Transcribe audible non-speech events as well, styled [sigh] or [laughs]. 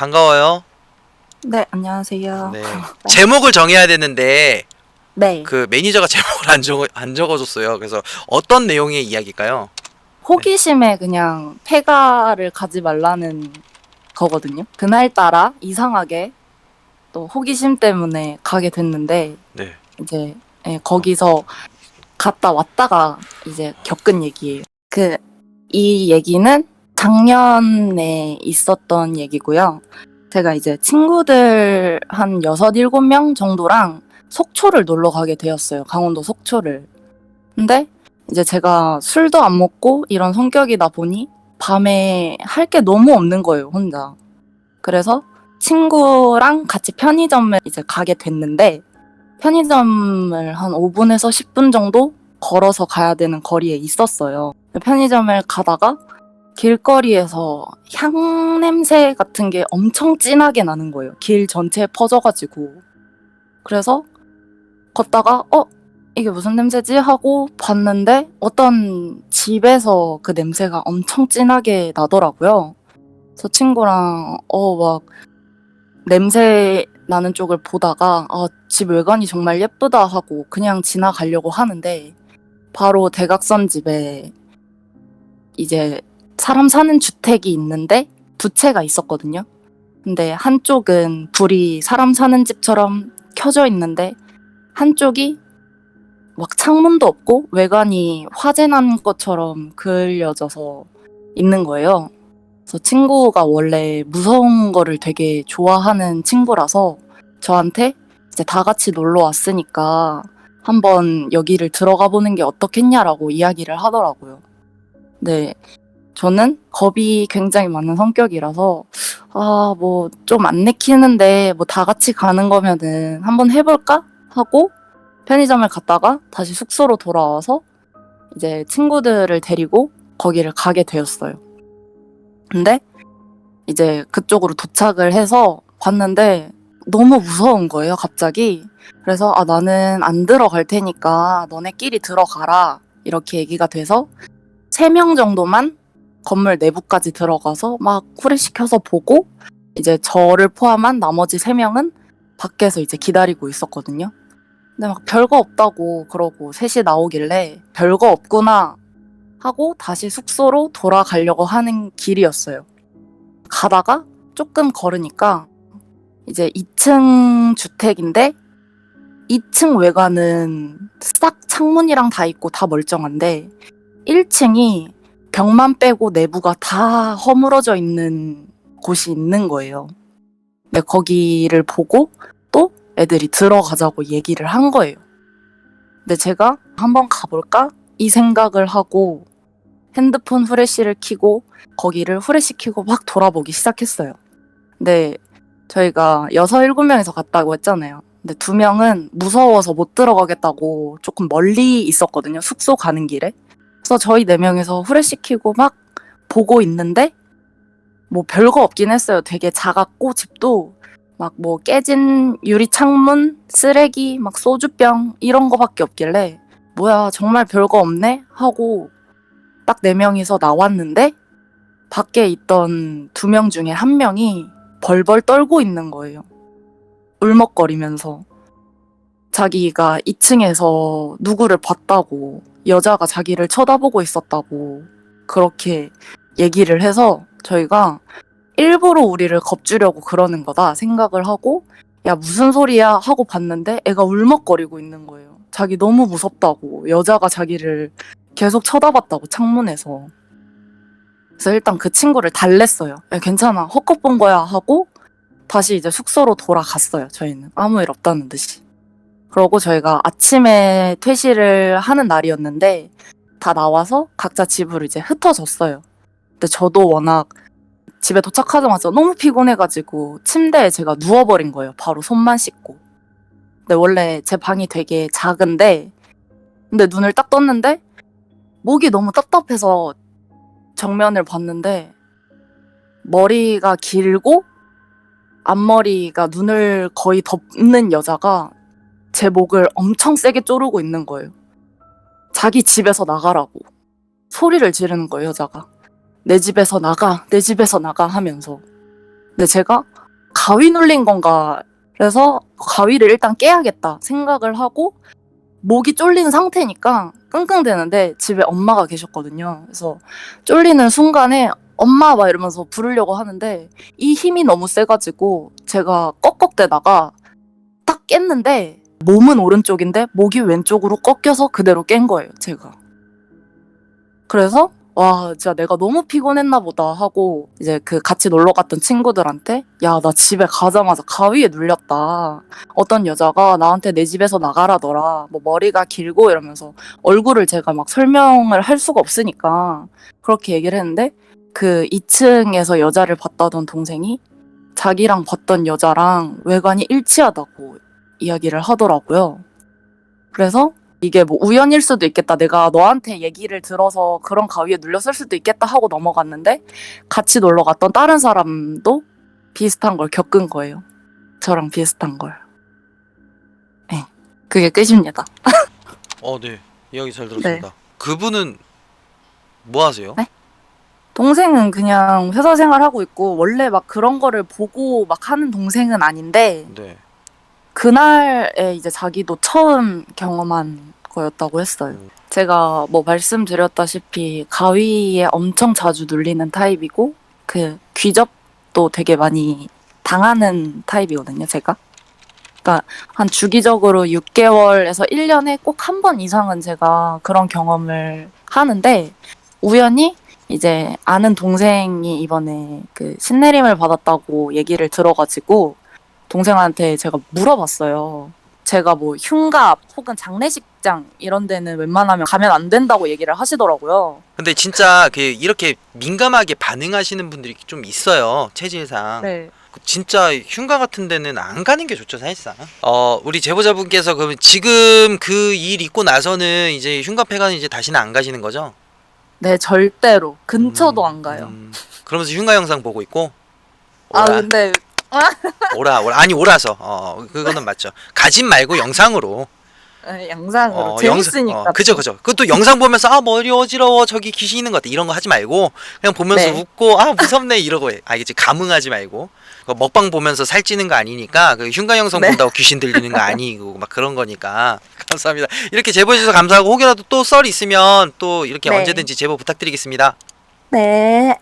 반가워요. 네, 안녕하세요. [laughs] 네. 제목을 정해야 되는데 네. 그 매니저가 [laughs] 제목을 안 적어 안 적어줬어요. 그래서 어떤 내용의 이야기일까요? 호기심에 그냥 폐가를 가지 말라는 거거든요. 그날따라 이상하게 또 호기심 때문에 가게 됐는데 네. 이제 예, 거기서 갔다 왔다가 이제 겪은 얘기예요. 그 이 얘기는 작년에 있었던 얘기고요. 제가 이제 친구들 한 여섯 일곱 명 정도랑 속초를 놀러 가게 되었어요. 강원도 속초를. 근데 이제 제가 술도 안 먹고 이런 성격이다 보니 밤에 할 게 너무 없는 거예요, 혼자. 그래서 친구랑 같이 편의점을 이제 가게 됐는데 편의점을 한 5분에서 10분 정도 걸어서 가야 되는 거리에 있었어요. 편의점을 가다가 길거리에서 향 냄새 같은 게 엄청 진하게 나는 거예요. 길 전체에 퍼져가지고. 그래서 걷다가 어 이게 무슨 냄새지 하고 봤는데 어떤 집에서 그 냄새가 엄청 진하게 나더라고요. 저 친구랑 어 막 냄새 나는 쪽을 보다가 아, 집 외관이 정말 예쁘다 하고 그냥 지나가려고 하는데 바로 대각선 집에 이제 사람 사는 주택이 있는데 두 채가 있었거든요. 근데 한쪽은 불이 사람 사는 집처럼 켜져 있는데 한쪽이 막 창문도 없고 외관이 화재 난 것처럼 그을려져서 있는 거예요. 그래서 친구가 원래 무서운 거를 되게 좋아하는 친구라서 저한테 이제 다 같이 놀러 왔으니까 한번 여기를 들어가 보는 게 어떻겠냐라고 이야기를 하더라고요. 네. 저는 겁이 굉장히 많은 성격이라서 아, 뭐 좀 안 내키는데 뭐 다 같이 가는 거면은 한번 해볼까 하고 편의점을 갔다가 다시 숙소로 돌아와서 이제 친구들을 데리고 거기를 가게 되었어요. 근데 이제 그쪽으로 도착을 해서 봤는데 너무 무서운 거예요, 갑자기. 그래서 아, 나는 안 들어갈 테니까 너네끼리 들어가라. 이렇게 얘기가 돼서 세 명 정도만 건물 내부까지 들어가서 막 후레시켜서 보고 이제 저를 포함한 나머지 세 명은 밖에서 이제 기다리고 있었거든요. 근데 막 별거 없다고 그러고 셋이 나오길래 별거 없구나 하고 다시 숙소로 돌아가려고 하는 길이었어요. 가다가 조금 걸으니까 이제 2층 주택인데 2층 외관은 싹 창문이랑 다 있고 다 멀쩡한데 1층이 벽만 빼고 내부가 다 허물어져 있는 곳이 있는 거예요. 근데 거기를 보고 또 애들이 들어가자고 얘기를 한 거예요. 근데 제가 한번 가볼까? 이 생각을 하고 핸드폰 후레쉬를 켜고 거기를 후레쉬 켜고 막 돌아보기 시작했어요. 근데 저희가 여섯 일곱 명이서 갔다고 했잖아요. 근데 두 명은 무서워서 못 들어가겠다고 조금 멀리 있었거든요. 숙소 가는 길에. 그래서 저희 네 명이서 후레쉬 켜고 막 보고 있는데 뭐 별거 없긴 했어요. 되게 작았고 집도 막 뭐 깨진 유리 창문, 쓰레기, 막 소주병 이런 거밖에 없길래 뭐야 정말 별거 없네 하고 딱 네 명이서 나왔는데 밖에 있던 두 명 중에 한 명이 벌벌 떨고 있는 거예요. 울먹거리면서 자기가 2층에서 누구를 봤다고 여자가 자기를 쳐다보고 있었다고 그렇게 얘기를 해서 저희가 일부러 우리를 겁주려고 그러는 거다 생각을 하고 야 무슨 소리야 하고 봤는데 애가 울먹거리고 있는 거예요. 자기 너무 무섭다고 여자가 자기를 계속 쳐다봤다고 창문에서 그래서 일단 그 친구를 달랬어요. 야, 괜찮아 헛것 본 거야 하고 다시 이제 숙소로 돌아갔어요. 저희는 아무 일 없다는 듯이. 그러고 저희가 아침에 퇴실을 하는 날이었는데 다 나와서 각자 집으로 이제 흩어졌어요. 근데 저도 워낙 집에 도착하자마자 너무 피곤해가지고 침대에 제가 누워버린 거예요. 바로 손만 씻고. 근데 원래 제 방이 되게 작은데 근데 눈을 딱 떴는데 목이 너무 답답해서 정면을 봤는데 머리가 길고 앞머리가 눈을 거의 덮는 여자가 제 목을 엄청 세게 쪼르고 있는 거예요. 자기 집에서 나가라고. 소리를 지르는 거예요, 여자가. 내 집에서 나가, 내 집에서 나가 하면서. 근데 제가 가위 눌린 건가 그래서 가위를 일단 깨야겠다 생각을 하고 목이 쫄린 상태니까 끙끙대는데 집에 엄마가 계셨거든요. 그래서 쫄리는 순간에 엄마 막 이러면서 부르려고 하는데 이 힘이 너무 세가지고 제가 꺽꺽대다가 딱 깼는데 몸은 오른쪽인데 목이 왼쪽으로 꺾여서 그대로 깬 거예요, 제가. 그래서 와, 진짜 내가 너무 피곤했나 보다 하고 이제 그 같이 놀러 갔던 친구들한테 야, 나 집에 가자마자 가위에 눌렸다. 어떤 여자가 나한테 내 집에서 나가라더라. 뭐 머리가 길고 이러면서 얼굴을 제가 막 설명을 할 수가 없으니까 그렇게 얘기를 했는데 그 2층에서 여자를 봤다던 동생이 자기랑 봤던 여자랑 외관이 일치하다고 이야기를 하더라고요. 그래서 이게 뭐 우연일 수도 있겠다. 내가 너한테 얘기를 들어서 그런 가위에 눌렸을 수도 있겠다 하고 넘어갔는데 같이 놀러 갔던 다른 사람도 비슷한 걸 겪은 거예요. 저랑 비슷한 걸. 네. 그게 끝입니다. [laughs] 어, 네. 이야기 잘 들었습니다. 그분은 뭐 하세요? 네? 동생은 그냥 회사 생활하고 있고 원래 막 그런 거를 보고 막 하는 동생은 아닌데 네. 그날에 이제 자기도 처음 경험한 거였다고 했어요. 음. 제가 뭐 말씀드렸다시피 가위에 엄청 자주 눌리는 타입이고 그 귀접도 되게 많이 당하는 타입이거든요, 제가. 그러니까 한 주기적으로 6개월에서 1년에 꼭 한 번 이상은 제가 그런 경험을 하는데 우연히 이제 아는 동생이 이번에 그 신내림을 받았다고 얘기를 들어가지고 동생한테 제가 물어봤어요. 제가 뭐 흉갑 혹은 장례식장 이런 데는 웬만하면 가면 안 된다고 얘기를 하시더라고요. 근데 진짜 그 이렇게 민감하게 반응하시는 분들이 좀 있어요. 체질상. 네. 진짜 흉가 같은 데는 안 가는 게 좋죠 사실상. 어 우리 제보자분께서 그럼 지금 그 일 있고 나서는 이제 흉가 폐가는 이제 다시는 안 가시는 거죠? 네, 절대로 근처도 음, 안 가요. 음. 그러면서 흉가 영상 보고 있고. 아, 오라, 근데 [laughs] 오라 오라 아니 오라서 어 그거는 맞죠. 가진 말고 영상으로. 네, 영상으로 어, 재밌으니까. 영상, 어, 그죠 그죠. 그것도 영상 보면서 아 머리 어지러워 저기 귀신 있는 것 같아 이런 거 하지 말고 그냥 보면서 네. 웃고 아 무섭네 이러고 해. 알겠지 감흥하지 말고 그 먹방 보면서 살찌는 거 아니니까 그 흉가 영상 네. 본다고 귀신 들리는 거 아니고 막 그런 거니까 [laughs] 감사합니다. 이렇게 제보해 주셔서 감사하고 혹여라도 또 썰 있으면 또 이렇게 네. 언제든지 제보 부탁드리겠습니다. 네.